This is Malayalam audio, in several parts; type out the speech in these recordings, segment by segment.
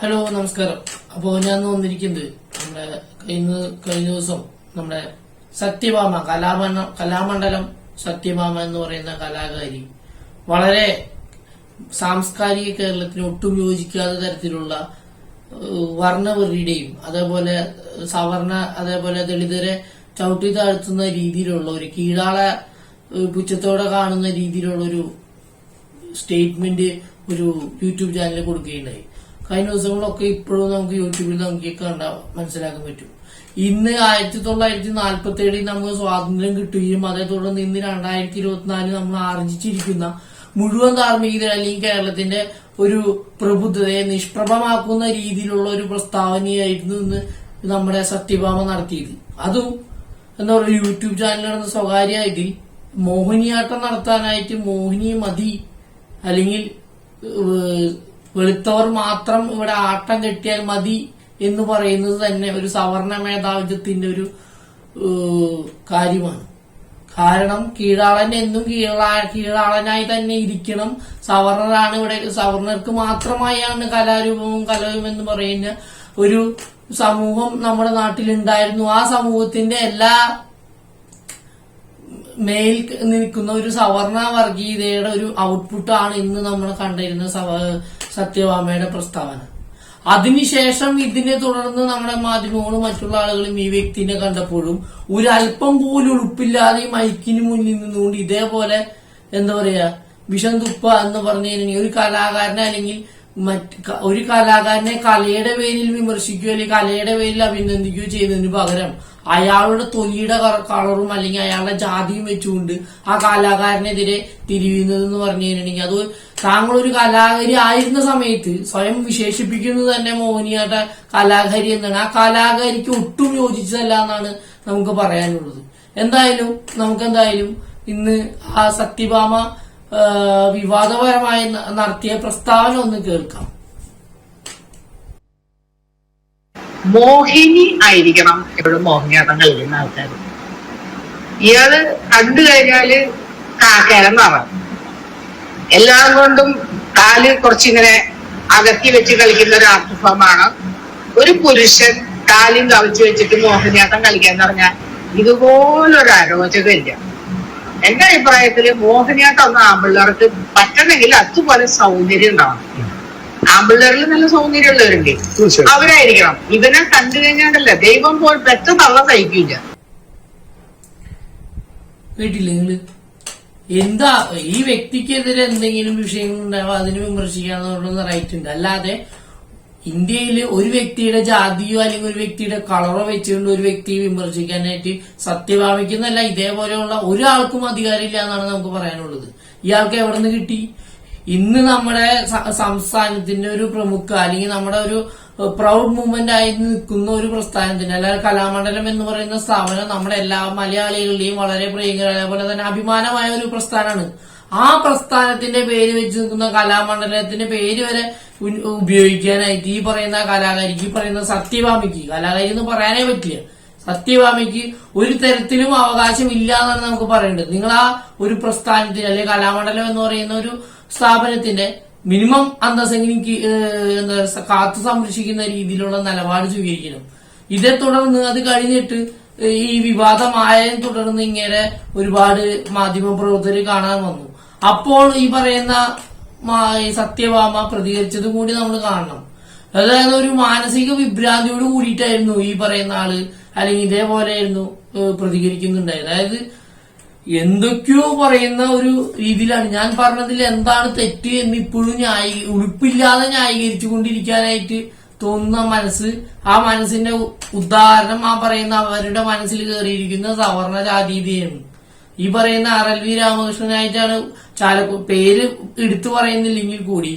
ഹലോ നമസ്കാരം. അപ്പോൾ ഞാൻ വന്നിരിക്കുന്നത് നമ്മുടെ കഴിഞ്ഞ കഴിഞ്ഞ ദിവസം നമ്മുടെ സത്യഭാമ കലാമണ്ഡ കലാമണ്ഡലം സത്യഭാമ എന്ന് പറയുന്ന കലാകാരി വളരെ സാംസ്കാരിക കേരളത്തിന് ഒട്ടും യോജിക്കാത്ത തരത്തിലുള്ള വർണവെറിയുടെയും അതേപോലെ സവർണ അതേപോലെ ദളിതരെ ചവിട്ടി താഴ്ത്തുന്ന രീതിയിലുള്ള ഒരു കീഴാളെ പുച്ഛത്തോടെ കാണുന്ന രീതിയിലുള്ള ഒരു സ്റ്റേറ്റ്മെന്റ് ഒരു യൂട്യൂബ് ചാനലിൽ കൊടുക്കുകയുണ്ടായി. കഴിഞ്ഞ ദിവസങ്ങളൊക്കെ ഇപ്പോഴും നമുക്ക് യൂട്യൂബിൽ നമുക്ക് കണ്ട മനസ്സിലാക്കാൻ പറ്റും. ഇന്ന് ആയിരത്തി തൊള്ളായിരത്തി നാൽപ്പത്തി ഏഴിൽ നമുക്ക് സ്വാതന്ത്ര്യം കിട്ടുകയും അതേ തുടർന്ന് ഇന്ന് രണ്ടായിരത്തി ഇരുപത്തിനാലിൽ നമ്മൾ ആർജിച്ചിരിക്കുന്ന മുഴുവൻ ധാർമ്മികത അല്ലെങ്കിൽ കേരളത്തിന്റെ ഒരു പ്രബുദ്ധതയെ നിഷ്പ്രഭമാക്കുന്ന രീതിയിലുള്ള ഒരു പ്രസ്താവനയായിരുന്നു ഇന്ന് നമ്മുടെ സത്യഭാമ നടത്തിയത്. അതും എന്താ പറയുക യൂട്യൂബ് ചാനൽ നടന്ന സ്വകാര്യമായിട്ട് മോഹിനിയാട്ടം നടത്താനായിട്ട് മോഹിനി മതി അല്ലെങ്കിൽ വെളുത്തവർ മാത്രം ഇവിടെ ആട്ടം കെട്ടിയാൽ മതി എന്ന് പറയുന്നത് തന്നെ ഒരു സവർണ മേധാവിത്വത്തിന്റെ ഒരു കാര്യമാണ്. കാരണം കീഴാളൻ എന്നും കീഴാ കീഴാളനായി തന്നെ ഇരിക്കണം. സവർണറാണ് ഇവിടെ സവർണർക്ക് മാത്രമായാണ് കലാരൂപവും കലയും എന്ന് പറയുന്ന ഒരു സമൂഹം നമ്മുടെ നാട്ടിലുണ്ടായിരുന്നു. ആ സമൂഹത്തിന്റെ എല്ലാ മേൽ നിൽക്കുന്ന ഒരു സവർണ വർഗീയതയുടെ ഒരു ഔട്ട്പുട്ടാണ് ഇന്ന് നമ്മൾ കണ്ടിരുന്ന സത്യഭാമയുടെ പ്രസ്താവന. അതിനുശേഷം ഇതിനെ തുടർന്ന് നമ്മുടെ മാധ്യമങ്ങളും മറ്റുള്ള ആളുകളും ഈ വ്യക്തിനെ കണ്ടപ്പോഴും ഒരല്പം പോലും ഉളുപ്പില്ലാതെ ഈ മൈക്കിന് മുന്നിൽ നിന്നുകൊണ്ട് ഇതേപോലെ എന്താ പറയാ വിഷം തുപ്പ എന്ന് പറഞ്ഞു കഴിഞ്ഞാൽ ഒരു കലാകാരനെ അല്ലെങ്കിൽ മറ്റ് ഒരു കലാകാരനെ കലയുടെ പേരിൽ വിമർശിക്കുകയോ അല്ലെങ്കിൽ കലയുടെ പേരിൽ അഭിനന്ദിക്കുകയോ ചെയ്യുന്നതിന് പകരം അയാളുടെ തൊലിയുടെ കളറും അല്ലെങ്കിൽ അയാളുടെ ജാതിയും വെച്ചുകൊണ്ട് ആ കലാകാരനെതിരെ തിരിയുന്നത് എന്ന് പറഞ്ഞു കഴിഞ്ഞിട്ടുണ്ടെങ്കിൽ അത് താങ്കൾ ഒരു കലാകാരി ആയിരുന്ന സമയത്ത് സ്വയം വിശേഷിപ്പിക്കുന്നത് തന്നെ മോഹിനിയാട്ട കലാകാരി എന്നാണ്. ആ കലാകാരിക്ക് ഒട്ടും യോജിച്ചതല്ല എന്നാണ് നമുക്ക് പറയാനുള്ളത്. എന്തായാലും നമുക്ക് എന്തായാലും ഇന്ന് ആ സത്യഭാമ വിവാദപരമായി നടത്തിയ പ്രസ്താവന ഒന്ന് കേൾക്കാം. മോഹിനി ആയിരിക്കണം എപ്പോഴും മോഹിനിയാട്ടം കളിക്കുന്ന ആൾക്കാർ ഇയാൾ കണ്ടു കഴിഞ്ഞാൽ കാക്കരന്നാണ് എല്ലാം കൊണ്ടും കാൽ കുറച്ചിങ്ങനെ അകത്തി വെച്ച് കളിക്കുന്ന ഒരു ആർട്ട് ഫോമാണ്. ഒരു പുരുഷൻ കാലും കവിച്ചു വെച്ചിട്ട് മോഹിനിയാട്ടം കളിക്കാന്ന് പറഞ്ഞാൽ ഇതുപോലൊരു അരോചകമില്ല. എന്റെ അഭിപ്രായത്തിൽ മോഹിനിയാട്ടം ഒന്ന് ആമ്പിള്ളേർക്ക് പറ്റണമെങ്കിൽ അതുപോലെ സൗന്ദര്യം ഉണ്ടാവണം. ആമ്പിള്ളേരിൽ നല്ല സൗന്ദര്യമുള്ളവരുണ്ട്. അവരായിരിക്കണം. ഇവനെ കണ്ടു കഴിഞ്ഞാണ്ടല്ല ദൈവം പോൽ പെറ്റ തള്ള സഹിക്കില്ല കേട്ടില്ലേ നിങ്ങൾ? എന്താ ഈ വ്യക്തിക്കെതിരെ എന്തെങ്കിലും വിഷയങ്ങൾ ഉണ്ടാവുക അതിന് വിമർശിക്കാന്നുള്ള റൈറ്റ് ഉണ്ട്. അല്ലാതെ ഇന്ത്യയിൽ ഒരു വ്യക്തിയുടെ ജാതിയോ അല്ലെങ്കിൽ ഒരു വ്യക്തിയുടെ കളറോ വെച്ചുകൊണ്ട് ഒരു വ്യക്തിയെ വിമർശിക്കാനായിട്ട് സത്യഭാമിക്കുന്നല്ല ഇതേപോലെയുള്ള ഒരാൾക്കും അധികാരമില്ല എന്നാണ് നമുക്ക് പറയാനുള്ളത്. ഇയാൾക്ക് എവിടെ നിന്ന് കിട്ടി? ഇന്ന് നമ്മുടെ സംസ്ഥാനത്തിന്റെ ഒരു പ്രമുഖ അല്ലെങ്കിൽ നമ്മുടെ ഒരു പ്രൗഡ് മൂവ്മെന്റ് ആയി നിൽക്കുന്ന ഒരു പ്രസ്ഥാനത്തിന് അല്ലാതെ കലാമണ്ഡലം എന്ന് പറയുന്ന സ്ഥാപനം നമ്മുടെ എല്ലാ മലയാളികളുടെയും വളരെ പ്രിയങ്കര അതേപോലെ തന്നെ അഭിമാനമായ ഒരു പ്രസ്ഥാനമാണ്. ആ പ്രസ്ഥാനത്തിന്റെ പേര് വെച്ച് നിൽക്കുന്ന കലാമണ്ഡലത്തിന്റെ പേര് വരെ ഉപയോഗിക്കാനായിട്ട് ഈ പറയുന്ന കലാകാരിക്ക് ഈ പറയുന്ന സത്യഭാമിക്ക് കലാകാരി എന്ന് പറയാനേ പറ്റില്ല. സത്യഭാമിക്ക് ഒരു തരത്തിലും അവകാശം ഇല്ല എന്നാണ് നമുക്ക് പറയേണ്ടത്. നിങ്ങൾ ആ ഒരു പ്രസ്ഥാനത്തിന് അല്ലെങ്കിൽ കലാമണ്ഡലം എന്ന് പറയുന്ന ഒരു സ്ഥാപനത്തിന്റെ മിനിമം അന്തസ്സെങ്കിലും എന്താ കാത്തു സംരക്ഷിക്കുന്ന രീതിയിലുള്ള നിലപാട് സ്വീകരിക്കണം. ഇതേ തുടർന്ന് അത് കഴിഞ്ഞിട്ട് ഈ വിവാദമായതിനെ തുടർന്ന് ഇങ്ങനെ ഒരുപാട് മാധ്യമ പ്രവർത്തകർ കാണാൻ വന്നു. അപ്പോൾ ഈ പറയുന്ന സത്യഭാമ പ്രതികരിച്ചതും കൂടി നമ്മൾ കാണണം. അതായത് ഒരു മാനസിക വിഭ്രാന്തിയോട് കൂടിയിട്ടായിരുന്നു ഈ പറയുന്ന ആൾ അല്ലെങ്കിൽ ഇതേപോലെയായിരുന്നു പ്രതികരിക്കുന്നുണ്ടായത്. അതായത് എന്തൊക്കെയോ പറയുന്ന ഒരു രീതിയിലാണ്. ഞാൻ പറഞ്ഞതിൽ എന്താണ് തെറ്റ് എന്ന് ഇപ്പോഴും ന്യായി ഉടുപ്പില്ലാതെ ന്യായീകരിച്ചു കൊണ്ടിരിക്കാനായിട്ട് തോന്നുന്ന മനസ്സ് ആ മനസ്സിന്റെ ഉദാഹരണം ആ പറയുന്ന അവരുടെ മനസ്സിൽ കയറിയിരിക്കുന്ന സവർണ ജാതീയതയാണ് ഈ പറയുന്ന ആർ എൽ വി രാമകൃഷ്ണനായിട്ടാണ് ചാലക്കു പേര് എടുത്തു പറയുന്നില്ലെങ്കിൽ കൂടി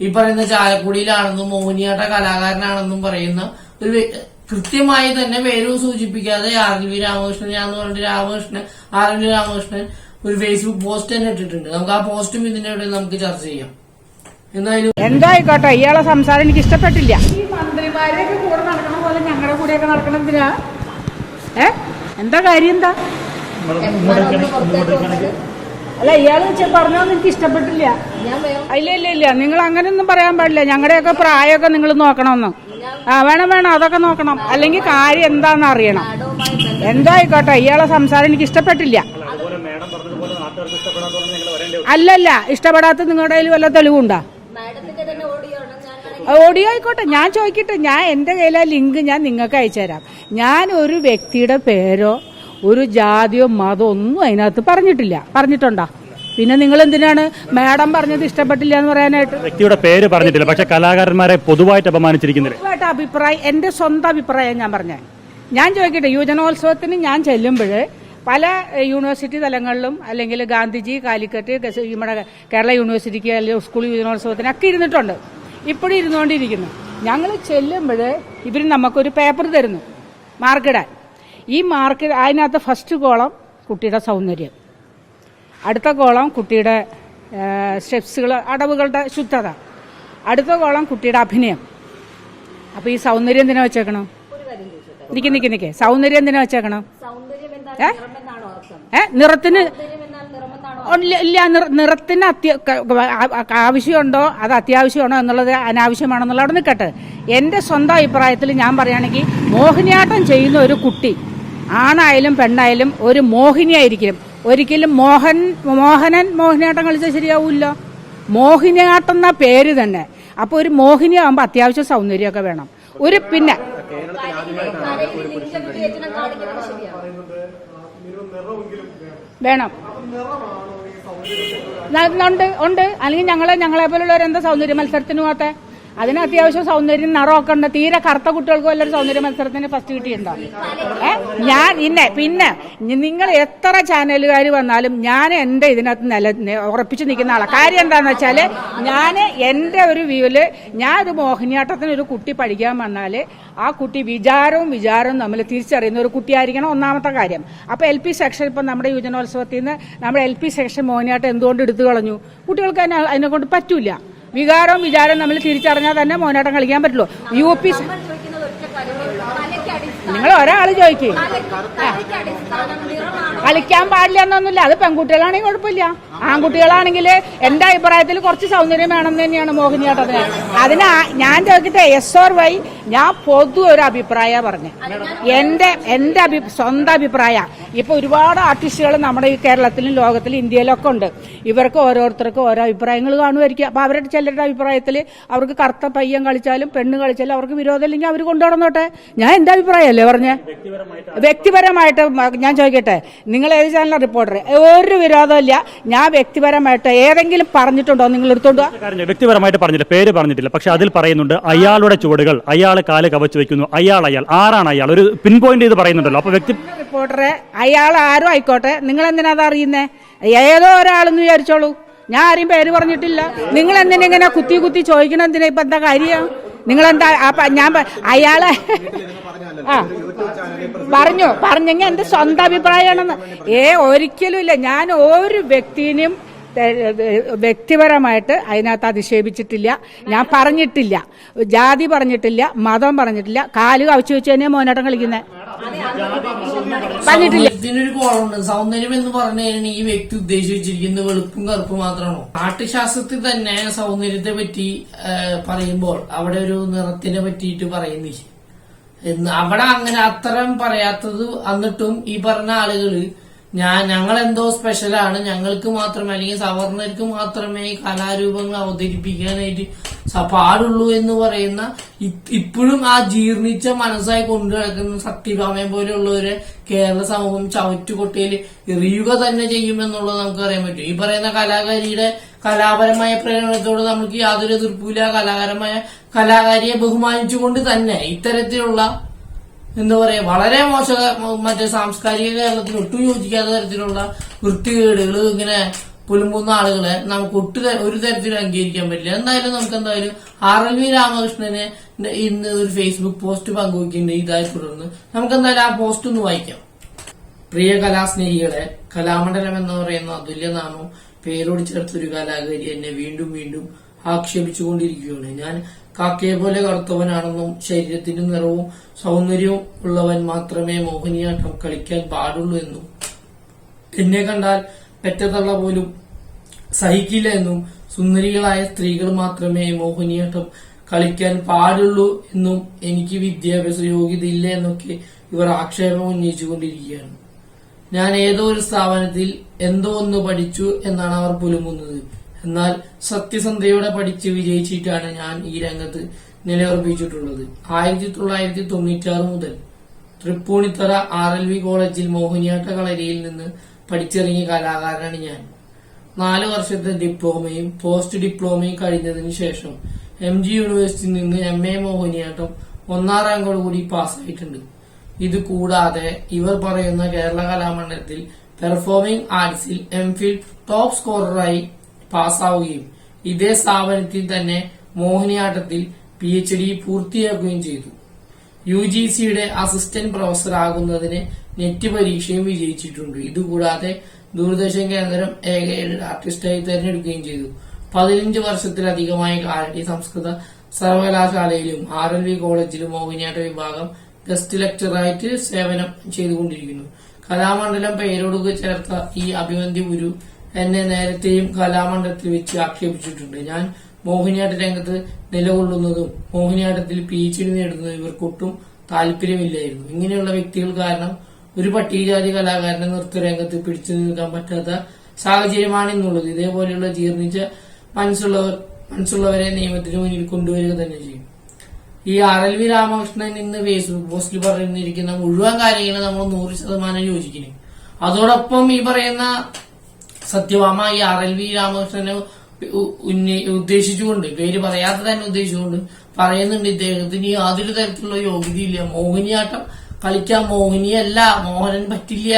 ഈ പറയുന്ന ചാലക്കുടിയിലാണെന്നും മോഹിനിയാട്ട കലാകാരനാണെന്നും പറയുന്ന ഒരു കൃത്യമായി തന്നെ പേരും സൂചിപ്പിക്കാതെ ആർ എൽ വി രാമകൃഷ്ണനാന്ന് പറഞ്ഞിട്ട് Ramakrishnan R L V Ramakrishnan ഒരു ഫേസ്ബുക്ക് പോസ്റ്റ് തന്നെ ഇട്ടിട്ടുണ്ട്. നമുക്ക് ആ പോസ്റ്റും ഇതിന്റെ ഇവിടെ നമുക്ക് ചർച്ച ചെയ്യാം. എന്തായാലും എന്തായിക്കോട്ടെ? ഇയാളെ സംസാരം എനിക്ക് ഇഷ്ടപ്പെട്ടില്ല. ഈ മന്ത്രിമാരെയൊക്കെ കൂടെ നടക്കണ പോലെ ഞങ്ങളുടെ കൂടെയൊക്കെ നടക്കണം എന്തിനാ? ഏ? എന്താ കാര്യം എന്താ? അല്ല ഇയാൾ പറഞ്ഞോന്ന് എനിക്ക് ഇഷ്ടപ്പെട്ടില്ല. ഇല്ല ഇല്ല ഇല്ല. നിങ്ങൾ അങ്ങനെയൊന്നും പറയാൻ പാടില്ല. ഞങ്ങളുടെയൊക്കെ പ്രായമൊക്കെ നിങ്ങൾ നോക്കണമെന്ന്. ആ വേണം വേണം. അതൊക്കെ നോക്കണം. അല്ലെങ്കിൽ കാര്യം എന്താന്ന് അറിയണം. എന്തോ ആയിക്കോട്ടെ ഇയാളെ സംസാരം എനിക്ക് ഇഷ്ടപ്പെട്ടില്ല. അല്ലല്ല ഇഷ്ടപ്പെടാത്ത നിങ്ങളുടെ കയ്യിൽ വല്ല തെളിവുണ്ടോ? ഓഡിയോ ആയിക്കോട്ടെ. ഞാൻ ചോദിക്കട്ടെ. ഞാൻ എന്റെ കയ്യിലെ ലിങ്ക് ഞാൻ നിങ്ങൾക്ക് അയച്ചു തരാം ഞാൻ ഒരു വ്യക്തിയുടെ പേരോ ഒരു ജാതിയോ മതമോ ഒന്നും അതിനകത്ത് പറഞ്ഞിട്ടില്ല. പറഞ്ഞിട്ടുണ്ടോ? പിന്നെ നിങ്ങൾ എന്തിനാണ് മാഡം പറഞ്ഞത് ഇഷ്ടപ്പെട്ടില്ല എന്ന് പറയാനായിട്ട്? വ്യക്തിയുടെ പേര് പറഞ്ഞിട്ടില്ല. പക്ഷെ കലാകാരന്മാരെ പൊതുവായിട്ട് അപമാനിച്ചിരിക്കുന്നില്ല. പൊതുവായിട്ട് അഭിപ്രായം എന്റെ സ്വന്തം അഭിപ്രായം ഞാൻ പറഞ്ഞത് ഞാൻ ചോദിക്കട്ടെ യുവജനോത്സവത്തിന് ഞാൻ ചെല്ലുമ്പോൾ പല യൂണിവേഴ്സിറ്റി തലങ്ങളിലും അല്ലെങ്കിൽ ഗാന്ധിജി കാലിക്കറ്റ് നമ്മുടെ കേരള യൂണിവേഴ്സിറ്റിക്ക് അല്ലെങ്കിൽ സ്കൂൾ യുവജനോത്സവത്തിനൊക്കെ ഇരുന്നിട്ടുണ്ട്. ഇപ്പോഴും ഇരുന്നുകൊണ്ടിരിക്കുന്നു. ഞങ്ങൾ ചെല്ലുമ്പോൾ ഇവർ നമുക്കൊരു പേപ്പർ തരുന്നു. മാർക്കിടാൻ. ഈ മാർക്ക് അതിനകത്ത് ഫസ്റ്റ് കോളം കുട്ടിയുടെ സൗന്ദര്യം. അടുത്ത കോളം കുട്ടിയുടെ സ്റ്റെപ്സുകൾ അടവുകളുടെ ശുദ്ധത. അടുത്ത കോളം കുട്ടിയുടെ അഭിനയം. അപ്പൊ ഈ സൗന്ദര്യം എന്തിനാ വെച്ചേക്കണം? നിക്ക് നിക്ക് നിക്ക്. സൗന്ദര്യം എന്തിനാ വെച്ചേക്കണം? ഏ? ഏ? നിറത്തിന് ഇല്ല ഇല്ല നിറ- നിറത്തിന് അത്യ ആവശ്യമുണ്ടോ? അത് അത്യാവശ്യമാണോ എന്നുള്ളത് അനാവശ്യമാണെന്നുള്ള അവിടെ നിൽക്കട്ടെ. എന്റെ സ്വന്തം അഭിപ്രായത്തിൽ ഞാൻ പറയുകയാണെങ്കിൽ മോഹിനിയാട്ടം ചെയ്യുന്ന ഒരു കുട്ടി ആണായാലും പെണ്ണായാലും ഒരു മോഹിനിയായിരിക്കും. ഒരിക്കലും മോഹൻ മോഹനൻ മോഹിനിയാട്ടം കളിച്ചാൽ ശരിയാവൂല്ലോ. മോഹിനിയാട്ടം എന്ന പേര് തന്നെ. അപ്പോൾ ഒരു മോഹിനിയാകുമ്പോൾ അത്യാവശ്യം സൗന്ദര്യമൊക്കെ വേണം. ഒരു പിന്നെ വേണം. ഉണ്ട് ഉണ്ട്. അല്ലെങ്കിൽ ഞങ്ങളെ ഞങ്ങളെ പോലുള്ളവർ എന്താ സൗന്ദര്യ മത്സരത്തിന് പോകാത്ത അതിന് അത്യാവശ്യം സൗന്ദര്യം നിറമൊക്കെ ഉണ്ട്. തീരെ കറുത്ത കുട്ടികൾക്ക് വല്ലൊരു സൗന്ദര്യ മത്സരത്തിന് ഫസ്റ്റ് കിട്ടിയിട്ടുണ്ടോ? ഏ? ഞാൻ ഇന്നെ പിന്നെ നിങ്ങൾ എത്ര ചാനലുകാർ വന്നാലും ഞാൻ എന്റെ ഇതിനകത്ത് നില ഉറപ്പിച്ച് നിൽക്കുന്ന ആളാണ് കാര്യം എന്താണെന്ന് വെച്ചാൽ ഞാൻ എന്റെ ഒരു വ്യൂവിൽ ഞാൻ ഒരു മോഹിനിയാട്ടത്തിന് ഒരു കുട്ടി പഠിക്കാൻ വന്നാൽ ആ കുട്ടി വിചാരവും വിചാരവും നമ്മൾ തിരിച്ചറിയുന്ന ഒരു കുട്ടിയായിരിക്കണം ഒന്നാമത്തെ കാര്യം. അപ്പോൾ എൽ പി സെക്ഷൻ ഇപ്പം നമ്മുടെ യുവജനോത്സവത്തിൽ നിന്ന് നമ്മുടെ എൽ പി സെക്ഷൻ മോഹിനിയാട്ടം എന്തുകൊണ്ട് എടുത്തു കളഞ്ഞു? കുട്ടികൾക്ക് അതിനെ കൊണ്ട് പറ്റൂല. വികാരവും വിചാരവും നമ്മൾ തിരിച്ചറിഞ്ഞാൽ തന്നെ മോനാട്ടം കളിക്കാൻ പറ്റുള്ളൂ. യു പി നിങ്ങൾ ഒരാൾ ചോദിക്കേ. കളിക്കാൻ പാടില്ല എന്നൊന്നുമില്ല. അത് പെൺകുട്ടികളാണെങ്കിൽ കുഴപ്പമില്ല. ആൺകുട്ടികളാണെങ്കിൽ എന്റെ അഭിപ്രായത്തിൽ കുറച്ച് സൗന്ദര്യം വേണമെന്ന് തന്നെയാണ് മോഹിനിയാട്ടത്തിന്. അതിന് ഞാൻ ചോദിക്കട്ടെ എസ് ഓർ വൈ ഞാൻ പൊതു ഒരു അഭിപ്രായ പറഞ്ഞു. എന്റെ എന്റെ അഭി സ്വന്തം അഭിപ്രായ. ഇപ്പൊ ഒരുപാട് ആർട്ടിസ്റ്റുകൾ നമ്മുടെ ഈ കേരളത്തിലും ലോകത്തിലും ഇന്ത്യയിലൊക്കെ ഉണ്ട്. ഇവർക്ക് ഓരോരുത്തർക്കും ഓരോ അഭിപ്രായങ്ങൾ കാണുമായിരിക്കും. അപ്പൊ അവരുടെ ചിലരുടെ അഭിപ്രായത്തിൽ അവർക്ക് കറുത്ത പയ്യൻ കളിച്ചാലും പെണ്ണ് കളിച്ചാലും അവർക്ക് വിരോധമില്ലെങ്കിൽ അവർ കൊണ്ടുവന്നോട്ടെ? ഞാൻ എന്റെ അഭിപ്രായമല്ലേ പറഞ്ഞേ? വ്യക്തിപരമായിട്ട് ഞാൻ ചോദിക്കട്ടെ? നിങ്ങൾ ഏത് ചാനൽ റിപ്പോർട്ടർ ഒരു വിരോധമില്ല. ഞാൻ വ്യക്തിപരമായിട്ട് ഏതെങ്കിലും പറഞ്ഞിട്ടുണ്ടോ നിങ്ങൾ എടുത്തോണ്ട് വ്യക്തിപരമായിട്ട് പറഞ്ഞില്ല. പേര് പറഞ്ഞിട്ടില്ല. പക്ഷെ അതിൽ പറയുന്നുണ്ട് അയാളുടെ ചുവടുകൾ അയാൾ കാൽ കവച്ചു വെക്കുന്നു. അയാൾ അയാൾ. ആരാണ് അയാൾ? ഒരു പിൻ പോയിന്റ് ചെയ്ത് പറയുന്നുണ്ടല്ലോ. അപ്പൊ വ്യക്തി റിപ്പോർട്ടറെ അയാൾ ആരും ആയിക്കോട്ടെ. നിങ്ങൾ എന്തിനാ അത് ഏതോ ഒരാളെന്ന് വിചാരിച്ചോളൂ. ഞാൻ ആരെയും പേര് പറഞ്ഞിട്ടില്ല. നിങ്ങൾ എന്തിനാ ഇങ്ങനെ കുത്തി കുത്തി ചോദിക്കണം എന്തിനാ ഇപ്പൊ എന്താ കാര്യം? നിങ്ങൾ എന്താ ഞാൻ അയാളെ ആ പറഞ്ഞു. പറഞ്ഞെങ്കിൽ എന്റെ സ്വന്തം അഭിപ്രായമാണെന്ന്. ഏ ഒരിക്കലും ഇല്ല. ഞാൻ ഒരു വ്യക്തിനും വ്യക്തിപരമായിട്ട് അതിനകത്ത് അധിക്ഷേപിച്ചിട്ടില്ല. ഞാൻ പറഞ്ഞിട്ടില്ല. ജാതി പറഞ്ഞിട്ടില്ല മതം പറഞ്ഞിട്ടില്ല കാൽ കവച്ചു വെച്ച് തന്നെ മോനാട്ടം കളിക്കുന്നത് പറഞ്ഞിട്ടില്ല. ഇതിനൊരു കോളുണ്ട്. സൗന്ദര്യം എന്ന് പറഞ്ഞു കഴിഞ്ഞാൽ ഈ വ്യക്തി ഉദ്ദേശിച്ചിരിക്കുന്നത് വെളുപ്പും കറുപ്പും മാത്രമാണോ? നാട്ടുശാസ്ത്രത്തിൽ തന്നെ സൗന്ദര്യത്തെ പറ്റി പറയുമ്പോൾ അവിടെ ഒരു നിറത്തിനെ പറ്റിയിട്ട് പറയുന്നില്ല? അവിടെ അങ്ങനെ അത്തരം പറയാത്തത് എന്നിട്ടും ഈ പറഞ്ഞ ആളുകൾ ഞാൻ ഞങ്ങൾ എന്തോ സ്പെഷ്യലാണ് ഞങ്ങൾക്ക് മാത്രമേ അല്ലെങ്കിൽ സവർണർക്ക് മാത്രമേ ഈ കലാരൂപങ്ങൾ അവതരിപ്പിക്കാനായിട്ട് പാടുള്ളൂ എന്ന് പറയുന്ന ഇപ്പോഴും ആ ജീർണിച്ച മനസ്സായി കൊണ്ടു നടക്കുന്ന സത്യഭാമയെ പോലെയുള്ളവരെ കേരള സമൂഹം ചവറ്റുകൊട്ടയിൽ എറിയുക തന്നെ ചെയ്യുമെന്നുള്ളത് നമുക്ക് അറിയാൻ പറ്റും. ഈ പറയുന്ന കലാകാരിയുടെ കലാപരമായ പ്രകടനത്തോട് നമുക്ക് യാതൊരു എതിർപ്പില്ല കലാകാരമായ കലാകാരിയെ ബഹുമാനിച്ചുകൊണ്ട് തന്നെ ഇത്തരത്തിലുള്ള എന്താ പറയാ വളരെ മോശ മറ്റേ സാംസ്കാരിക കേരളത്തിന് ഒട്ടും യോജിക്കാത്ത തരത്തിലുള്ള വൃത്തികേടുകൾ ഇങ്ങനെ പുലുമ്പുന്ന ആളുകളെ നമുക്ക് ഒട്ടു ഒരു തരത്തിലും അംഗീകരിക്കാൻ പറ്റില്ല. എന്തായാലും നമുക്ക് എന്തായാലും ആർ എൽ വി രാമകൃഷ്ണന് ഇന്ന് ഒരു ഫേസ്ബുക്ക് പോസ്റ്റ് പങ്കുവയ്ക്കുന്നുണ്ട് ഇതായി തുടർന്ന്. നമുക്ക് എന്തായാലും ആ പോസ്റ്റ് ഒന്ന് വായിക്കാം. പ്രിയ കലാസ്നേഹികളെ കലാമണ്ഡലം എന്ന് പറയുന്ന അതുല്യനാമം പേരോട് ചേർത്തൊരു കലാകാരി എന്നെ വീണ്ടും വീണ്ടും ആക്ഷേപിച്ചുകൊണ്ടിരിക്കുകയാണ്. ഞാൻ കാക്കയെ പോലെ കറുത്തവനാണെന്നും ശരീരത്തിന് നിറവും സൗന്ദര്യവും ഉള്ളവൻ മാത്രമേ മോഹിനിയാട്ടം കളിക്കാൻ പാടുള്ളൂ എന്നും. എന്നെ കണ്ടാൽ പെറ്റതള്ള പോലും സഹിക്കില്ല എന്നും സുന്ദരികളായ സ്ത്രീകൾ മാത്രമേ മോഹിനിയാട്ടം കളിക്കാൻ പാടുള്ളൂ എന്നും എനിക്ക് വിദ്യാഭ്യാസ യോഗ്യത ഇല്ല എന്നൊക്കെ ഇവർ ആക്ഷേപം ഉന്നയിച്ചുകൊണ്ടിരിക്കുകയാണ്. ഞാൻ ഏതോ ഒരു സ്ഥാപനത്തിൽ എന്തോ ഒന്ന് പഠിച്ചു എന്നാണ് അവർ പുലുമുന്നത്. എന്നാൽ സത്യസന്ധയോടെ പഠിച്ച് വിജയിച്ചിട്ടാണ് ഞാൻ ഈ രംഗത്ത് നിലയുറപ്പിച്ചിട്ടുള്ളത്. ആയിരത്തി തൊള്ളായിരത്തി തൊണ്ണൂറ്റി ആറ് മുതൽ തൃപ്പൂണിത്തറ ആർ എൽ വി കോളേജിൽ മോഹിനിയാട്ട കളരിയിൽ നിന്ന് പഠിച്ചിറങ്ങിയ കലാകാരനാണ് ഞാൻ. നാല് വർഷത്തെ ഡിപ്ലോമയും പോസ്റ്റ് ഡിപ്ലോമയും കഴിഞ്ഞതിന് ശേഷം എം ജി യൂണിവേഴ്സിറ്റിയിൽ നിന്ന് എം എ മോഹിനിയാട്ടം ഒന്നാം റാങ്കോട് കൂടി പാസ്സായിട്ടുണ്ട്. ഇത് കൂടാതെ ഇവർ പറയുന്ന കേരള കലാമണ്ഡലത്തിൽ പെർഫോമിംഗ് ആർട്സിൽ എം ഫിൽ ടോപ്പ് സ്കോററായി പാസ്സാവുകയും ഇതേ സ്ഥാപനത്തിൽ തന്നെ മോഹിനിയാട്ടത്തിൽ പി എച്ച് ഡി പൂർത്തിയാക്കുകയും ചെയ്തു. യു ജി സിയുടെ അസിസ്റ്റന്റ് പ്രൊഫസർ ആകുന്നതിന് നെറ്റ് പരീക്ഷയും വിജയിച്ചിട്ടുണ്ട്. ഇതുകൂടാതെ ദൂരദർശൻ കേന്ദ്രം ആർട്ടിസ്റ്റായി തെരഞ്ഞെടുക്കുകയും ചെയ്തു. പതിനഞ്ച് വർഷത്തിലധികമായി കാലടി സംസ്കൃത സർവകലാശാലയിലും ആർ എൽ വി കോളേജിലും മോഹിനിയാട്ട വിഭാഗം ഗസ്റ്റ് ലെക്ചറായിട്ട് സേവനം ചെയ്തുകൊണ്ടിരിക്കുന്നു. കലാമണ്ഡലം പേരോടുക ചേർത്ത ഈ അഭിമന്യ ഗുരു എന്നെ നേരത്തെയും കലാമണ്ഡലത്തിൽ വെച്ച് ആക്ഷേപിച്ചിട്ടുണ്ട്. ഞാൻ മോഹിനിയാട്ട രംഗത്ത് നിലകൊള്ളുന്നതും മോഹിനിയാട്ടത്തിൽ പി എച്ച് ഡി നേടുന്നതും ഇവർക്കൊട്ടും താല്പര്യമില്ലായിരുന്നു. ഇങ്ങനെയുള്ള വ്യക്തികൾ കാരണം ഒരു പട്ടികജാതി കലാകാരനെ നൃത്തരംഗത്ത് പിടിച്ചു നിൽക്കാൻ പറ്റാത്ത സാഹചര്യമാണ് ഇന്നുള്ളത്. ഇതേപോലെയുള്ള ജീർണിച്ച മനസ്സുള്ളവർ മനസ്സുള്ളവരെ നിയമത്തിന് മുന്നിൽ കൊണ്ടുവരിക തന്നെ ചെയ്യും. ഈ ആർ എൽ വി രാമകൃഷ്ണൻ ഇന്ന് ഫേസ്ബുക്ക് പോസ്റ്റിൽ പറഞ്ഞിരിക്കുന്ന മുഴുവൻ കാര്യങ്ങളും നമ്മൾ നൂറ് ശതമാനം യോജിക്കുന്നു. അതോടൊപ്പം ഈ പറയുന്ന സത്യഭാമ ഈ ആർ എൽ വി രാമകൃഷ്ണനെ ഉദ്ദേശിച്ചുകൊണ്ട് പേര് പറയാതെ തന്നെ ഉദ്ദേശിച്ചുകൊണ്ട് പറയുന്നുണ്ട് ഇദ്ദേഹത്തിന് യാതൊരു തരത്തിലുള്ള യോഗ്യതയില്ല. മോഹിനിയാട്ടം കളിക്കാൻ മോഹിനിയല്ല മോഹനൻ പറ്റില്ല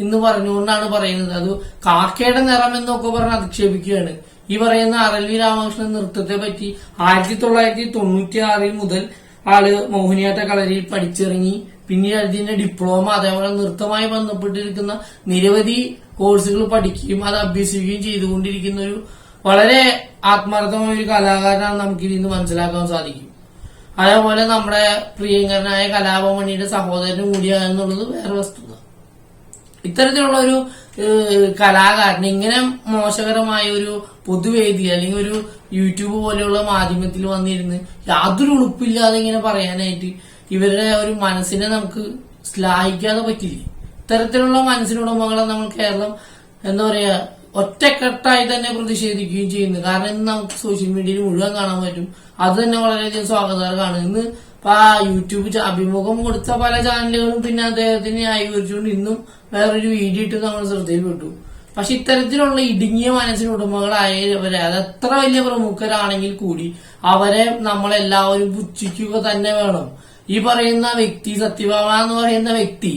എന്ന് പറഞ്ഞുകൊണ്ടാണ് പറയുന്നത്. അത് കാക്കയുടെ നിറം എന്നൊക്കെ പറഞ്ഞ് അധിക്ഷേപിക്കുകയാണ്. ഈ പറയുന്ന ആർ എൽ വി രാമകൃഷ്ണൻ നൃത്തത്തെ പറ്റി ആയിരത്തി തൊള്ളായിരത്തി തൊണ്ണൂറ്റി ആറിൽ മുതൽ ആൾ മോഹിനിയാട്ട കളരിയിൽ പഠിച്ചിറങ്ങി പിന്നീട് അതിന്റെ ഡിപ്ലോമ അതേപോലെ നൃത്തമായി ബന്ധപ്പെട്ടിരിക്കുന്ന നിരവധി കോഴ്സുകൾ പഠിക്കുകയും അത് അഭ്യസിക്കുകയും ചെയ്തുകൊണ്ടിരിക്കുന്ന ഒരു വളരെ ആത്മാർത്ഥമായ ഒരു കലാകാരനാണ് നമുക്ക് ഇതിൽ നിന്ന് മനസ്സിലാക്കാൻ സാധിക്കും. അതേപോലെ നമ്മുടെ പ്രിയങ്കരനായ കലാഭമണിയുടെ സഹോദരനും കൂടിയാണെന്നുള്ളത് വേറെ വസ്തുത. ഇത്തരത്തിലുള്ള ഒരു കലാകാരൻ ഇങ്ങനെ മോശകരമായ ഒരു പൊതുവേദി അല്ലെങ്കിൽ ഒരു യൂട്യൂബ് പോലെയുള്ള മാധ്യമത്തിൽ വന്നിരുന്ന് യാതൊരു ഉളുപ്പില്ലാതെ ഇങ്ങനെ പറയാനായിട്ട് ഇവരുടെ ഒരു മനസ്സിനെ നമുക്ക് ശ്ലാഘിക്കാതെ പറ്റില്ലേ? ഇത്തരത്തിലുള്ള മനസ്സിനുടമകളെ നമ്മൾ കേരളം എന്താ പറയാ ഒറ്റക്കെട്ടായി തന്നെ പ്രതിഷേധിക്കുകയും ചെയ്യുന്നു. കാരണം ഇന്ന് നമുക്ക് സോഷ്യൽ മീഡിയയിൽ മുഴുവൻ കാണാൻ പറ്റും. അത് തന്നെ വളരെയധികം സ്വാഗതകരമാണ് ഇന്ന് ഇപ്പൊ ആ യൂട്യൂബ് അഭിമുഖം കൊടുത്ത പല ചാനലുകളും പിന്നെ അദ്ദേഹത്തിന് ന്യായീകരിച്ചുകൊണ്ട് ഇന്നും വേറൊരു വീഡിയോ ഇട്ട് നമ്മൾ ശ്രദ്ധയിൽപ്പെട്ടു. പക്ഷെ ഇത്തരത്തിലുള്ള ഇടുങ്ങിയ മനസ്സിന് ഉടമകളായവരെ അത് എത്ര വലിയ പ്രമുഖരാണെങ്കിൽ കൂടി അവരെ നമ്മളെല്ലാവരും പുച്ഛിക്കുക തന്നെ വേണം. ഈ പറയുന്ന വ്യക്തി സത്യഭാമ എന്ന് പറയുന്ന വ്യക്തി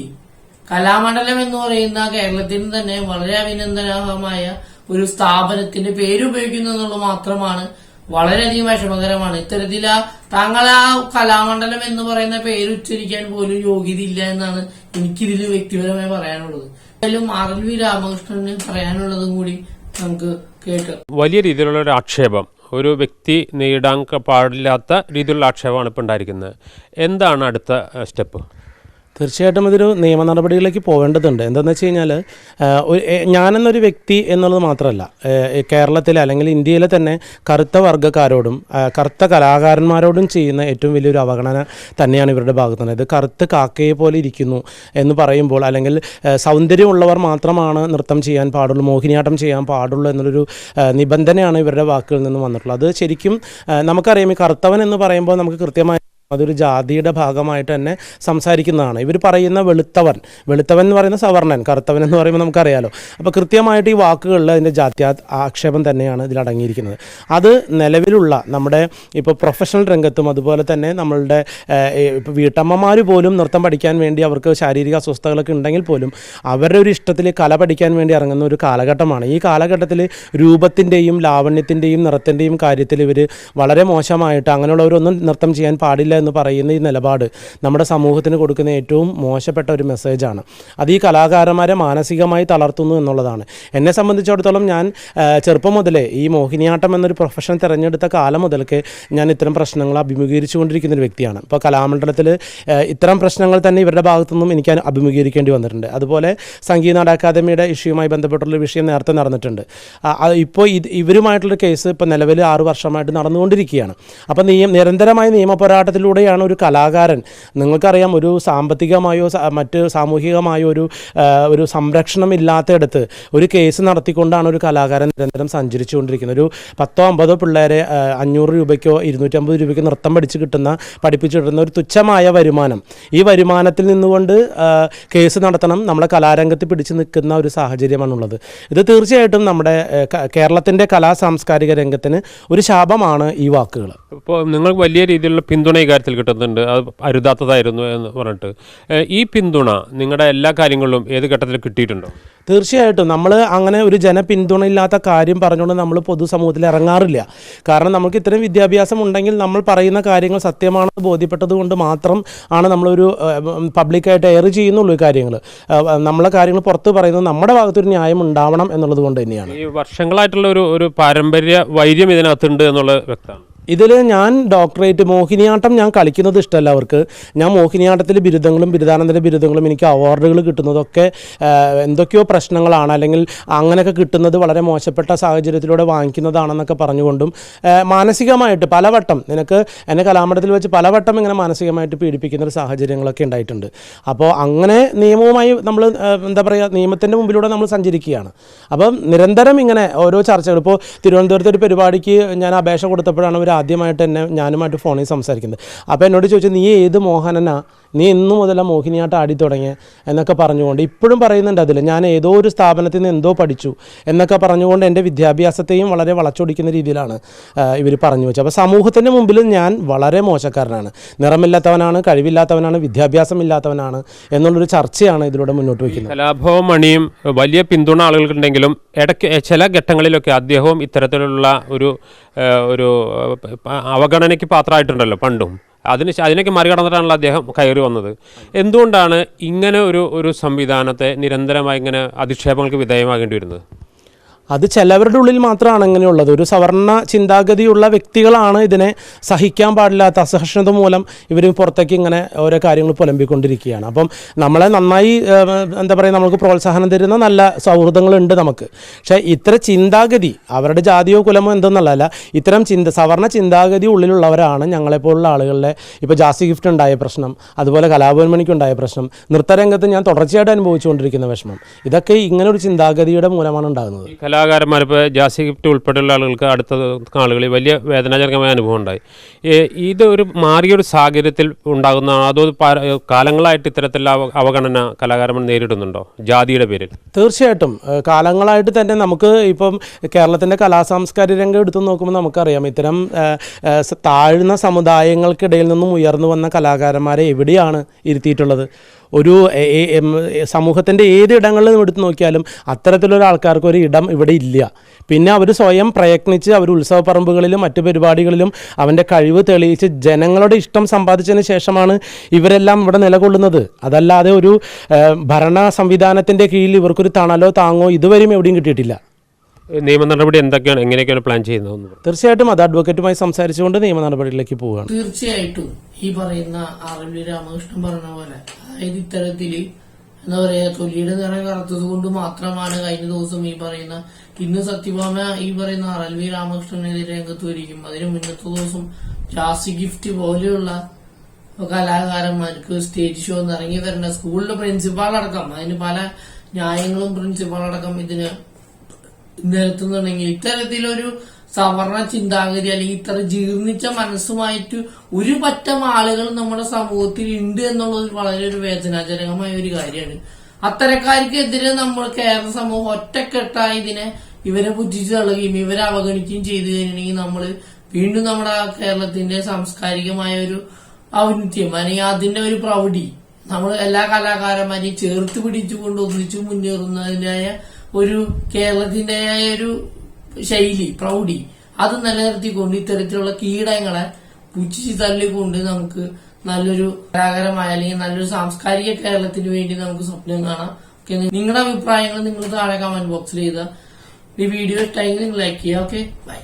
കലാമണ്ഡലം എന്ന് പറയുന്ന കേരളത്തിന് തന്നെ വളരെ അഭിനന്ദനാർഹമായ ഒരു സ്ഥാപനത്തിന്റെ പേര് ഉപയോഗിക്കുന്നു എന്നുള്ളത് മാത്രമാണ് വളരെയധികം വിഷമകരമാണ്. ഇത്തരത്തിൽ ആ താങ്കൾ ആ കലാമണ്ഡലം എന്ന് പറയുന്ന പേര് ഉച്ചരിക്കാൻ പോലും യോഗ്യതയില്ല എന്നാണ് എനിക്കിതിൽ വ്യക്തിപരമായി പറയാനുള്ളത്. എന്തായാലും ആർ എൽ വി രാമകൃഷ്ണന് പറയാനുള്ളതും കൂടി നമുക്ക് കേൾക്കാം. വലിയ രീതിയിലുള്ള ഒരു ആക്ഷേപം ഒരു വ്യക്തി നേടാൻ പാടില്ലാത്ത രീതിയിലുള്ള ആക്ഷേപമാണ് ഇപ്പോൾ ഉണ്ടായിരിക്കുന്നത്. എന്താണ് അടുത്ത സ്റ്റെപ്പ്? തീർച്ചയായിട്ടും ഇതൊരു നിയമ നടപടികളിലേക്ക് പോകേണ്ടതുണ്ട്. എന്താണെന്ന് വെച്ച് കഴിഞ്ഞാൽ ഞാനെന്നൊരു വ്യക്തി എന്നുള്ളത് മാത്രമല്ല കേരളത്തിലെ അല്ലെങ്കിൽ ഇന്ത്യയിലെ തന്നെ കറുത്ത വർഗക്കാരോടും കറുത്ത കലാകാരന്മാരോടും ചെയ്യുന്ന ഏറ്റവും വലിയൊരു അവഗണന തന്നെയാണ് ഇവരുടെ ഭാഗത്തു നിന്ന് ഇത് കറുത്ത് കാക്കയെ പോലെ ഇരിക്കുന്നു എന്ന് പറയുമ്പോൾ അല്ലെങ്കിൽ സൗന്ദര്യമുള്ളവർ മാത്രമാണ് നൃത്തം ചെയ്യാൻ പാടുള്ളൂ മോഹിനിയാട്ടം ചെയ്യാൻ പാടുള്ളൂ എന്നുള്ളൊരു നിബന്ധനയാണ് ഇവരുടെ വാക്കുകളിൽ നിന്ന് വന്നിട്ടുള്ളത്. അത് ശരിക്കും നമുക്കറിയാം ഈ കറുത്തവൻ എന്ന് പറയുമ്പോൾ നമുക്ക് കൃത്യമായി അതൊരു ജാതിയുടെ ഭാഗമായിട്ട് തന്നെ സംസാരിക്കുന്നതാണ്. ഇവർ പറയുന്ന വെളുത്തവൻ വെളുത്തവൻ എന്ന് പറയുന്ന സവർണൻ കറുത്തവൻ എന്ന് പറയുമ്പോൾ നമുക്കറിയാലോ. അപ്പോൾ കൃത്യമായിട്ട് ഈ വാക്കുകളിൽ അതിന്റെ ജാത്യാ ആക്ഷേപം തന്നെയാണ് ഇതിൽ അടങ്ങിയിരിക്കുന്നത്. അത് നിലവിലുള്ള നമ്മുടെ ഇപ്പോൾ പ്രൊഫഷണൽ രംഗത്തും അതുപോലെ തന്നെ നമ്മളുടെ വീട്ടമ്മമാർ പോലും നൃത്തം പഠിക്കാൻ വേണ്ടി അവർക്ക് ശാരീരിക അസ്വസ്ഥതകളൊക്കെ ഉണ്ടെങ്കിൽ പോലും അവരുടെ ഒരു ഇഷ്ടത്തിൽ കല പഠിക്കാൻ വേണ്ടി ഇറങ്ങുന്ന ഒരു കാലഘട്ടമാണ്. ഈ കാലഘട്ടത്തിൽ രൂപത്തിന്റെയും ലാവണ്യത്തിന്റെയും നിറത്തിന്റെയും കാര്യത്തിൽ ഇവർ വളരെ മോശമായിട്ട് അങ്ങനെയുള്ളവരൊന്നും നൃത്തം ചെയ്യാൻ പാടില്ല എന്ന് പറയുന്ന ഈ നിലപാട് നമ്മുടെ സമൂഹത്തിന് കൊടുക്കുന്ന ഏറ്റവും മോശപ്പെട്ട ഒരു മെസ്സേജാണ്. അത് ഈ കലാകാരന്മാരെ മാനസികമായി തളർത്തുന്നു എന്നുള്ളതാണ്. എന്നെ സംബന്ധിച്ചിടത്തോളം ഞാൻ ചെറുപ്പം മുതലേ ഈ മോഹിനിയാട്ടം എന്നൊരു പ്രൊഫഷൻ തിരഞ്ഞെടുത്ത കാലം മുതൽക്ക് ഞാൻ ഇത്തരം പ്രശ്നങ്ങൾ അഭിമുഖീകരിച്ചു കൊണ്ടിരിക്കുന്ന ഒരു വ്യക്തിയാണ്. ഇപ്പോൾ കലാമണ്ഡലത്തിൽ ഇത്തരം പ്രശ്നങ്ങൾ തന്നെ ഇവരുടെ ഭാഗത്തുനിന്നും എനിക്ക് അഭിമുഖീകരിക്കേണ്ടി വന്നിട്ടുണ്ട്. അതുപോലെ സംഗീത അക്കാദമിയുടെ ഇഷ്യൂമായി ബന്ധപ്പെട്ടുള്ള വിഷയം നേരത്തെ നടന്നിട്ടുണ്ട്. ഇപ്പോൾ ഇത് ഇവരുമായിട്ടുള്ള കേസ് ഇപ്പോൾ നിലവിൽ ആറ് വർഷമായിട്ട് നടന്നുകൊണ്ടിരിക്കുകയാണ്. അപ്പോൾ നിയമ നിരന്തരമായ നിയമ പോരാട്ടത്തിലൂടെയാണ് ഒരു കലാകാരൻ. നിങ്ങൾക്കറിയാം ഒരു സാമ്പത്തികമായോ മറ്റ് സാമൂഹികമായോ ഒരു ഒരു സംരക്ഷണം ഇല്ലാത്തയിടത്ത് ഒരു കേസ് നടത്തിക്കൊണ്ടാണ് ഒരു കലാകാരൻ നിരന്തരം സഞ്ചരിച്ചുകൊണ്ടിരിക്കുന്നത്. ഒരു പത്തോ അമ്പതോ പിള്ളേരെ അഞ്ഞൂറ് രൂപയ്ക്കോ ഇരുന്നൂറ്റമ്പത് രൂപയ്ക്കോ നൃത്തം പഠിച്ച് കിട്ടുന്ന പഠിപ്പിച്ചു കിട്ടുന്ന ഒരു തുച്ഛമായ വരുമാനം. ഈ വരുമാനത്തിൽ നിന്നുകൊണ്ട് കേസ് നടത്തണം നമ്മളെ കലാരംഗത്ത് പിടിച്ചു നിൽക്കുന്ന ഒരു സാഹചര്യമാണുള്ളത്. ഇത് തീർച്ചയായിട്ടും നമ്മുടെ കേരളത്തിന്റെ കലാ സാംസ്കാരിക രംഗത്തിന് ഒരു ശാപമാണ് ഈ വാക്കുകൾ ഇപ്പോൾ നിങ്ങൾക്ക് വലിയ രീതിയിലുള്ള പിന്തുണ ഈ കാര്യത്തിൽ കിട്ടുന്നുണ്ട്. അത് അരുതാത്തതായിരുന്നു എന്ന് പറഞ്ഞിട്ട്. ഈ പിന്തുണ നിങ്ങളുടെ എല്ലാ കാര്യങ്ങളിലും ഏത് ഘട്ടത്തിൽ കിട്ടിയിട്ടുണ്ടോ? തീർച്ചയായിട്ടും. നമ്മൾ അങ്ങനെ ഒരു ജനപിന്തുണയില്ലാത്ത കാര്യം പറഞ്ഞുകൊണ്ട് നമ്മൾ പൊതുസമൂഹത്തിൽ ഇറങ്ങാറില്ല. കാരണം നമുക്ക് ഇത്രയും വിദ്യാഭ്യാസം ഉണ്ടെങ്കിൽ നമ്മൾ പറയുന്ന കാര്യങ്ങൾ സത്യമാണെന്ന് ബോധ്യപ്പെട്ടത് കൊണ്ട് മാത്രം ആണ് നമ്മളൊരു പബ്ലിക്കായിട്ട് എയർ ചെയ്യുന്നുള്ളൂ ഈ കാര്യങ്ങൾ നമ്മളെ കാര്യങ്ങൾ പുറത്ത് പറയുന്നത് നമ്മുടെ ഭാഗത്തൊരു ന്യായം ഉണ്ടാവണം എന്നുള്ളത് കൊണ്ട് തന്നെയാണ്. ഈ വർഷങ്ങളായിട്ടുള്ള ഒരു ഒരു പാരമ്പര്യ വൈര്യം ഇതിനകത്തുണ്ട് എന്നുള്ളത് വ്യക്തമാണ്. ഇതിൽ ഞാൻ ഡോക്ടറേറ്റ് മോഹിനിയാട്ടം ഞാൻ കളിക്കുന്നത് ഇഷ്ടമല്ല അവർക്ക്. ഞാൻ മോഹിനിയാട്ടത്തിൽ ബിരുദങ്ങളും ബിരുദാനന്തര ബിരുദങ്ങളും എനിക്ക് അവാർഡുകൾ കിട്ടുന്നതൊക്കെ എന്തൊക്കെയോ പ്രശ്നങ്ങളാണ്. അല്ലെങ്കിൽ അങ്ങനെയൊക്കെ കിട്ടുന്നത് വളരെ മോശപ്പെട്ട സാഹചര്യത്തിലൂടെ വാങ്ങിക്കുന്നതാണെന്നൊക്കെ പറഞ്ഞുകൊണ്ടും മാനസികമായിട്ട് പലവട്ടം നിനക്ക് എന്നെ കലാമണ്ഡലത്തിൽ വെച്ച് പലവട്ടം ഇങ്ങനെ മാനസികമായിട്ട് പീഡിപ്പിക്കുന്ന ഒരു സാഹചര്യങ്ങളൊക്കെ ഉണ്ടായിട്ടുണ്ട്. അപ്പോൾ അങ്ങനെ നിയമവുമായി നമ്മൾ എന്താ പറയുക നിയമത്തിന്റെ മുമ്പിലൂടെ നമ്മൾ സഞ്ചരിക്കുകയാണ്. അപ്പം നിരന്തരം ഇങ്ങനെ ഓരോ ചർച്ചകൾ. ഇപ്പോൾ തിരുവനന്തപുരത്ത് ഒരു പരിപാടിക്ക് ഞാൻ അപേക്ഷ കൊടുത്തപ്പോഴാണ് ആദ്യമായിട്ട് എന്നെ ഞാനുമായിട്ട് ഫോണിൽ സംസാരിക്കുന്നത്. അപ്പോൾ എന്നോട് ചോദിച്ചു നീ ഏത് മോഹനനാ? നീ ഇന്നു മുതൽ മോഹിനിയാട്ടം ആടി തുടങ്ങിയ എന്നൊക്കെ പറഞ്ഞുകൊണ്ട് ഇപ്പോഴും പറയുന്നുണ്ട് അതിൽ ഞാൻ ഏതോ ഒരു സ്ഥാപനത്തിൽ നിന്ന് എന്തോ പഠിച്ചു എന്നൊക്കെ പറഞ്ഞുകൊണ്ട് എന്റെ വിദ്യാഭ്യാസത്തെയും വളരെ വളച്ചൊടിക്കുന്ന രീതിയിലാണ് ഇവർ പറഞ്ഞു വെച്ചത്. അപ്പോൾ സമൂഹത്തിന്റെ മുമ്പിൽ ഞാൻ വളരെ മോശക്കാരനാണ്. നിറമില്ലാത്തവനാണ് കഴിവില്ലാത്തവനാണ് വിദ്യാഭ്യാസമില്ലാത്തവനാണ് എന്നുള്ളൊരു ചർച്ചയാണ് ഇതിലൂടെ മുന്നോട്ട് വയ്ക്കുന്നത്. കലാഭവം മണിയും വലിയ പിന്തുണ ആളുകൾക്കുണ്ടെങ്കിലും ഇടയ്ക്ക് ചില ഘട്ടങ്ങളിലൊക്കെ അദ്ദേഹവും ഇത്തരത്തിലുള്ള ഒരു ഒരു അവഗണനയ്ക്ക് പാത്രമായിട്ടുണ്ടല്ലോ പണ്ടും. അതിന് അതിനൊക്കെ മറികടന്നിട്ടാണല്ലോ അദ്ദേഹം കയറി വന്നത്. എന്തുകൊണ്ടാണ് ഇങ്ങനെ ഒരു ഒരു സംവിധാനത്തെ നിരന്തരമായി ഇങ്ങനെ അധിക്ഷേപങ്ങൾക്ക് വിധേയമാകേണ്ടി വരുന്നത്? അത് ചിലവരുടെ ഉള്ളിൽ മാത്രമാണ് അങ്ങനെയുള്ളത് ഒരു സവർണ ചിന്താഗതിയുള്ള വ്യക്തികളാണ് ഇതിനെ സഹിക്കാൻ പാടില്ലാത്ത അസഹിഷ്ണുത മൂലം ഇവർ പുറത്തേക്ക് ഇങ്ങനെ ഓരോ കാര്യങ്ങൾ പുലമ്പിക്കൊണ്ടിരിക്കുകയാണ്. അപ്പം നമ്മളെ നന്നായി എന്താ പറയുക നമുക്ക് പ്രോത്സാഹനം തരുന്ന നല്ല സൗഹൃദങ്ങളുണ്ട് നമുക്ക്. പക്ഷേ ഇത്ര ചിന്താഗതി അവരുടെ ജാതിയോ കുലമോ എന്തെന്നുള്ളതല്ല ഇത്തരം ചിന്ത സവർണ ചിന്താഗതി ഉള്ളിലുള്ളവരാണ് ഞങ്ങളെപ്പോലുള്ള ആളുകളുടെ ഇപ്പോൾ ജാസി ഗിഫ്റ്റ് ഉണ്ടായ പ്രശ്നം അതുപോലെ കലാഭവൻ മണിക്കുണ്ടായ പ്രശ്നം നൃത്തരംഗത്ത് ഞാൻ തുടർച്ചയായിട്ട് അനുഭവിച്ചുകൊണ്ടിരിക്കുന്ന വിഷമം. ഇതൊക്കെ ഇങ്ങനെ ഒരു ചിന്താഗതിയുടെ മൂലമാണ് ഉണ്ടാകുന്നത്. കലാകാരന്മാർ ഇപ്പോൾ ജാസി ഗിഫ്റ്റ് ഉൾപ്പെടെയുള്ള ആളുകൾക്ക് അടുത്ത ആളുകളിൽ വലിയ വേദനാജനകമായ അനുഭവം ഉണ്ടായി. ഇത് ഒരു മാറിയൊരു സാഹചര്യത്തിൽ ഉണ്ടാകുന്ന അതോ കാലങ്ങളായിട്ട് ഇത്തരത്തിലുള്ള അവ- അവഗണന കലാകാരന്മാർ നേരിടുന്നുണ്ടോ? ജാതിയുടെ പേരിൽ. തീർച്ചയായിട്ടും. കാലങ്ങളായിട്ട് തന്നെ നമുക്ക് ഇപ്പം കേരളത്തിന്റെ കലാ സാംസ്കാരിക രംഗം എടുത്തു നോക്കുമ്പോൾ നമുക്കറിയാം. ഇത്തരം താഴ്ന്ന സമുദായങ്ങൾക്കിടയിൽ നിന്നും ഉയർന്നു വന്ന കലാകാരന്മാരെ എവിടെയാണ് ഇരുത്തിയിട്ടുള്ളത്? ഒരു സമൂഹത്തിന്റെ ഏത് ഇടങ്ങളിലും എടുത്തു നോക്കിയാലും അത്തരത്തിലുള്ള ആൾക്കാർക്ക് ഒരു ഇടം ഇവിടെ ഇല്ല. പിന്നെ അവർ സ്വയം പ്രയത്നിച്ച് അവർ ഉത്സവ പറമ്പുകളിലും മറ്റു പരിപാടികളിലും അവന്റെ കഴിവ് തെളിയിച്ച് ജനങ്ങളുടെ ഇഷ്ടം സമ്പാദിച്ചതിന് ശേഷമാണ് ഇവരെല്ലാം ഇവിടെ നിലകൊള്ളുന്നത്. അതല്ലാതെ ഒരു ഭരണ സംവിധാനത്തിന്റെ കീഴിൽ ഇവർക്കൊരു തണലോ താങ്ങോ ഇതുവരെയും എവിടെയും കിട്ടിയിട്ടില്ല. നിയമ നടപടി എന്തൊക്കെയാണ് എങ്ങനെയൊക്കെയാണ് പ്ലാൻ ചെയ്യുന്നത്. തീർച്ചയായിട്ടും അത് അഡ്വക്കേറ്റുമായി സംസാരിച്ചുകൊണ്ട് നിയമ നടപടിയിലേക്ക് പോവുകയാണ് തീർച്ചയായിട്ടും ഈ പറയുന്ന ആർ രാമകൃഷ്ണൻ പറഞ്ഞ പോലെ അതായത് ഇത്തരത്തിൽ എന്താ പറയാ തൊലിയുടെ നിറം കറുത്തത് കൊണ്ട് മാത്രമാണ് കഴിഞ്ഞ ദിവസം ഈ പറയുന്ന ഇന്ന് സത്യഭാമ ഈ പറയുന്ന ആർ എൽ വി രാമകൃഷ്ണനെതിരെ രംഗത്ത് വരിക്കും അതിന് മുന്നത്തെ ദിവസം ജാസി ഗിഫ്റ്റ് പോലെയുള്ള കലാകാരന്മാർക്ക് സ്റ്റേജ് ഷോ ഇറങ്ങി തരേണ്ട സ്കൂളിലെ പ്രിൻസിപ്പാൾ അടക്കം അതിന് പല ന്യായങ്ങളും പ്രിൻസിപ്പാൾ അടക്കം ഇതിന് നിരത്തുന്നുണ്ടെങ്കിൽ ഇത്തരത്തിലൊരു സവർണ ചിന്താഗതി അല്ലെങ്കിൽ ഇത്ര ജീർണിച്ച മനസ്സുമായിട്ട് ഒരു പറ്റം ആളുകൾ നമ്മുടെ സമൂഹത്തിൽ ഉണ്ട് എന്നുള്ളത് വളരെ ഒരു വേദനാജനകമായ ഒരു കാര്യമാണ്. അത്തരക്കാർക്കെതിരെ നമ്മൾ കേരള സമൂഹം ഒറ്റക്കെട്ടായി ഇതിനെ ഇവരെ പുറ്റിച്ചു തള്ളുകയും ഇവരെ അവഗണിക്കുകയും ചെയ്തു കഴിഞ്ഞിട്ടുണ്ടെങ്കിൽ നമ്മൾ വീണ്ടും നമ്മുടെ കേരളത്തിന്റെ സാംസ്കാരികമായ ഒരു ഔന്നിത്യം അല്ലെങ്കിൽ അതിന്റെ ഒരു പ്രൗഢി നമ്മൾ എല്ലാ കലാകാരന്മാരെയും ചേർത്ത് പിടിച്ചുകൊണ്ട് ഒന്നിച്ചു മുന്നേറുന്നതിനായ ഒരു കേരളത്തിന്റേതായ ഒരു ശൈലി പ്രൗഢി. അത് നിലനിർത്തിക്കൊണ്ട് ഇത്തരത്തിലുള്ള കീടങ്ങളെ പുച്ഛിച്ച് തള്ളിക്കൊണ്ട് നമുക്ക് നല്ലൊരു കലാകരമായ അല്ലെങ്കിൽ നല്ലൊരു സാംസ്കാരിക കേരളത്തിന് വേണ്ടി നമുക്ക് സ്വപ്നം കാണാം. ഓക്കെ? നിങ്ങളുടെ അഭിപ്രായങ്ങൾ നിങ്ങൾ താഴെ കമന്റ് ബോക്സിൽ ചെയ്ത ഈ വീഡിയോ ഇഷ്ടമായി നിങ്ങൾ ലൈക്ക് ചെയ്യുക. ഓക്കെ? ബൈ